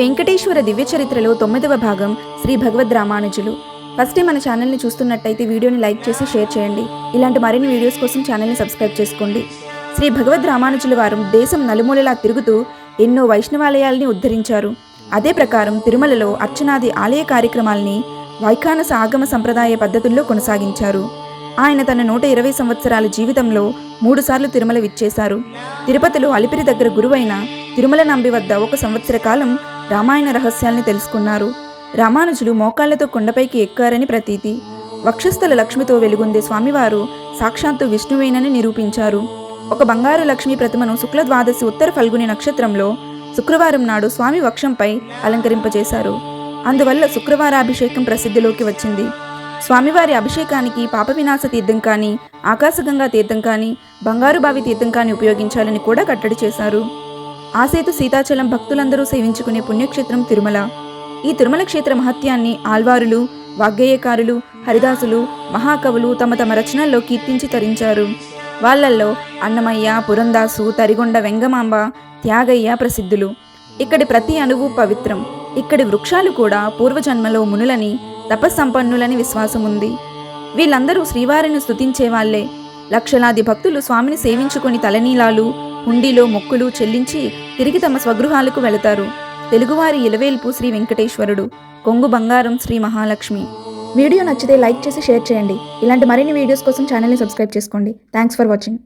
వెంకటేశ్వర దివ్య చరిత్రలో తొమ్మిదవ భాగం శ్రీ భగవద్ రామానుజులు. ఫస్ట్ మన ఛానల్ని చూస్తున్నట్టయితే వీడియోని లైక్ చేసి షేర్ చేయండి. ఇలాంటి మరిన్ని వీడియోస్ కోసం ఛానల్ని సబ్స్క్రైబ్ చేసుకోండి. శ్రీ భగవద్ రామానుజుల వారు దేశం నలుమూలలా తిరుగుతూ ఎన్నో వైష్ణవాలయాల్ని ఉద్ధరించారు. అదే ప్రకారం తిరుమలలో అర్చనాది ఆలయ కార్యక్రమాల్ని వైఖానస ఆగమ సంప్రదాయ పద్ధతుల్లో కొనసాగించారు. ఆయన తన నూట ఇరవై సంవత్సరాల జీవితంలో మూడుసార్లు తిరుమల విచ్చేశారు. తిరుపతిలో అలిపిరి దగ్గర గురువైన తిరుమల నంబి వద్ద ఒక సంవత్సర కాలం రామాయణ రహస్యాల్ని తెలుసుకున్నారు. రామానుజులు మోకాళ్ళతో కొండపైకి ఎక్కారని ప్రతీతి. వక్షస్థల లక్ష్మితో వెలుగొందే స్వామివారు సాక్షాత్తు విష్ణువేనని నిరూపించారు. ఒక బంగారు లక్ష్మీ ప్రతిమను శుక్ల ద్వాదశి ఉత్తర ఫల్గుని నక్షత్రంలో శుక్రవారం నాడు స్వామి వక్షంపై అలంకరింపజేశారు. అందువల్ల శుక్రవారాభిషేకం ప్రసిద్ధిలోకి వచ్చింది. స్వామివారి అభిషేకానికి పాప వినాశ తీర్థం కానీ ఆకాశగంగా తీర్థం కానీ బంగారు బావి తీర్థం కానీ ఉపయోగించాలని కూడా కట్టడి చేశారు. ఆసేతు సీతాచలం భక్తులందరూ సేవించుకునే పుణ్యక్షేత్రం తిరుమల. ఈ తిరుమల క్షేత్ర మహత్యాన్ని ఆల్వారులు వాగ్గేయకారులు హరిదాసులు మహాకవులు తమ తమ రచనల్లో కీర్తించి తరించారు. వాళ్ళల్లో అన్నమయ్య పురందాసు తరిగొండ వెంగమాంబ త్యాగయ్య ప్రసిద్ధులు. ఇక్కడి ప్రతి అణువు పవిత్రం. ఇక్కడి వృక్షాలు కూడా పూర్వజన్మలో మునులని తపస్సంపన్నులని విశ్వాసం ఉంది వీళ్ళందరూ శ్రీవారిని స్తుతించే వాళ్ళే లక్షలాది భక్తులు స్వామిని సేవించుకొని తలనీలాలు హుండీలో మొక్కులు చెల్లించి తిరిగి తమ స్వగృహాలకు వెళతారు. తెలుగువారి ఇలవేల్పు శ్రీ వెంకటేశ్వరుడు. కొంగు బంగారం శ్రీ మహాలక్ష్మి. వీడియో నచ్చితే లైక్ చేసి షేర్ చేయండి. ఇలాంటి మరిన్ని వీడియోస్ కోసం ఛానల్ని సబ్స్క్రైబ్ చేసుకోండి. Thanks for watching.